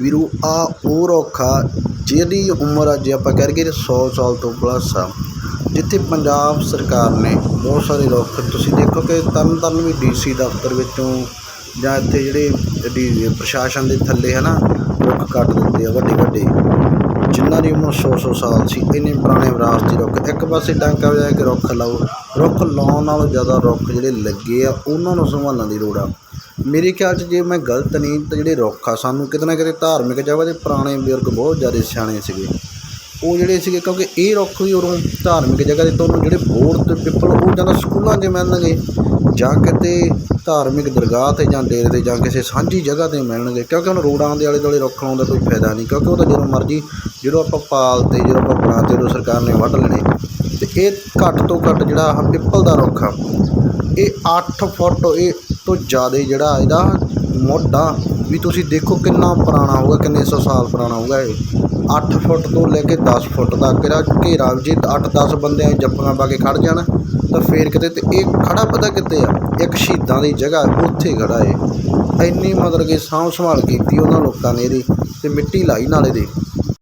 ਵੀਰੂ, ਆ ਉਹ ਰੁੱਖ ਆ ਜਿਹਦੀ ਉਮਰ ਅੱਜ ਆਪਾਂ ਕਹਿ ਲਈਏ 100 ਸਾਲ ਤੋਂ ਪਲੱਸ ਆ, ਜਿੱਥੇ ਪੰਜਾਬ ਸਰਕਾਰ ਨੇ ਬਹੁਤ ਸਾਰੇ ਰੁੱਖ ਤੁਸੀਂ ਦੇਖੋ ਕਿ ਤਰਨ ਤਾਰਨ ਵੀ ਡੀਸੀ ਦਫ਼ਤਰ ਵਿੱਚੋਂ ਜਾਂ ਇੱਥੇ ਜਿਹੜੇ ਡੀ, ਪ੍ਰਸ਼ਾਸਨ ਦੇ ਥੱਲੇ ਹੈ ਨਾ ਰੁੱਖ ਕੱਟ ਦਿੰਦੇ ਆ ਵੱਡੇ ਵੱਡੇ ਜਿਨ੍ਹਾਂ ਦੀ ਉਮਰ 100 100 ਸਾਲ ਸੀ, ਇੰਨੇ ਪੁਰਾਣੇ ਵਿਰਾਸਤੀ ਰੁੱਖ। ਇੱਕ ਪਾਸੇ ਟਾਂਕਾ ਵਜਾਇਆ ਕਿ ਰੁੱਖ ਲਾਓ, ਰੁੱਖ ਲਾਉਣ ਨਾਲੋਂ ਜ਼ਿਆਦਾ ਰੁੱਖ ਜਿਹੜੇ ਲੱਗੇ ਆ, ਉਹਨਾਂ ਨੂੰ ਸੰਭਾਲਣ ਦੀ ਲੋੜ ਆ। ਮੇਰੇ ਖਿਆਲ 'ਚ ਜੇ ਮੈਂ ਗਲਤ ਨਹੀਂ ਤਾਂ ਜਿਹੜੇ ਰੁੱਖ ਆ, ਸਾਨੂੰ ਕਿਤੇ ਨਾ ਕਿਤੇ ਧਾਰਮਿਕ ਜਗ੍ਹਾ ਦੇ ਪੁਰਾਣੇ ਬਜ਼ੁਰਗ ਬਹੁਤ ਜ਼ਿਆਦਾ ਸਿਆਣੇ ਸੀਗੇ। ਉਹ ਜਿਹੜੇ ਸੀਗੇ, ਕਿਉਂਕਿ ਇਹ ਰੁੱਖ ਵੀ ਉਰੋਂ ਧਾਰਮਿਕ ਜਗ੍ਹਾ 'ਤੇ ਤੁਹਾਨੂੰ ਜਿਹੜੇ ਬੋਰਡ ਤੇ ਪਿੱਪਲ, ਉਹ ਜਾਂ ਤਾਂ ਸਕੂਲਾਂ 'ਚ ਮਿਲਣਗੇ, ਜਾਂ ਕਿਤੇ ਧਾਰਮਿਕ ਦਰਗਾਹ 'ਤੇ ਜਾਂ ਡੇਰੇ 'ਤੇ ਜਾਂ ਕਿਸੇ ਸਾਂਝੀ ਜਗ੍ਹਾ 'ਤੇ ਮਿਲਣਗੇ। ਕਿਉਂਕਿ ਹੁਣ ਰੋਡਾਂ ਦੇ ਆਲੇ ਦੁਆਲੇ ਰੁੱਖ ਲਾਉਣ ਦਾ ਕੋਈ ਫਾਇਦਾ ਨਹੀਂ, ਕਿਉਂਕਿ ਉਹ ਤਾਂ ਜਦੋਂ ਮਰਜ਼ੀ, ਜਦੋਂ ਆਪਾਂ ਪਾਲ ਤੇ, ਜਦੋਂ ਆਪਾਂ ਬਣਾ ਤੇ, ਉਦੋਂ ਸਰਕਾਰ ਨੇ ਵੱਢ ਲੈਣੇ। ਤੇ ਇਹ ਘੱਟ ਤੋਂ ਘੱਟ ਜਿਹੜਾ ਆਹ ਪਿੱਪਲ ਦਾ ਰੁੱਖ ਆ ਇਹ 8 ਫੁੱਟ, ਇਹ ਤੋਂ ਜ਼ਿਆਦਾ ਜਿਹੜਾ ਇਹਦਾ ਮੋਢਾ, ਵੀ ਤੁਸੀਂ ਦੇਖੋ ਕਿੰਨਾ ਪੁਰਾਣਾ ਹੋਊਗਾ, ਕਿੰਨੇ ਸੌ ਸਾਲ ਪੁਰਾਣਾ ਹੋਊਗਾ ਇਹ। 8 ਫੁੱਟ ਤੋਂ ਲੈ ਕੇ 10 ਫੁੱਟ ਤੱਕ ਇਹਦਾ ਘੇਰਾ ਵੀ ਜੇ 8-10 ਬੰਦਿਆਂ ਜੱਫੀਆਂ ਪਾ ਕੇ ਖੜ ਜਾਣ, ਤਾਂ ਫੇਰ ਕਿਤੇ ਤੇ ਇਹ ਖੜਾ ਪਤਾ ਕਿੱਥੇ ਆ? ਇੱਕ ਸ਼ਹੀਦਾਂ ਦੀ ਜਗ੍ਹਾ ਉੱਥੇ ਖੜਾ ਏ ਇੰਨੀ ਮਤਲਬ ਕਿ ਸਾਂਭ ਸੰਭਾਲ ਕੀਤੀ ਉਹਨਾਂ ਲੋਕਾਂ ਨੇ ਇਹਦੀ ਤੇ ਮਿੱਟੀ ਲਾਈ ਨਾਲੇ ਦੇ।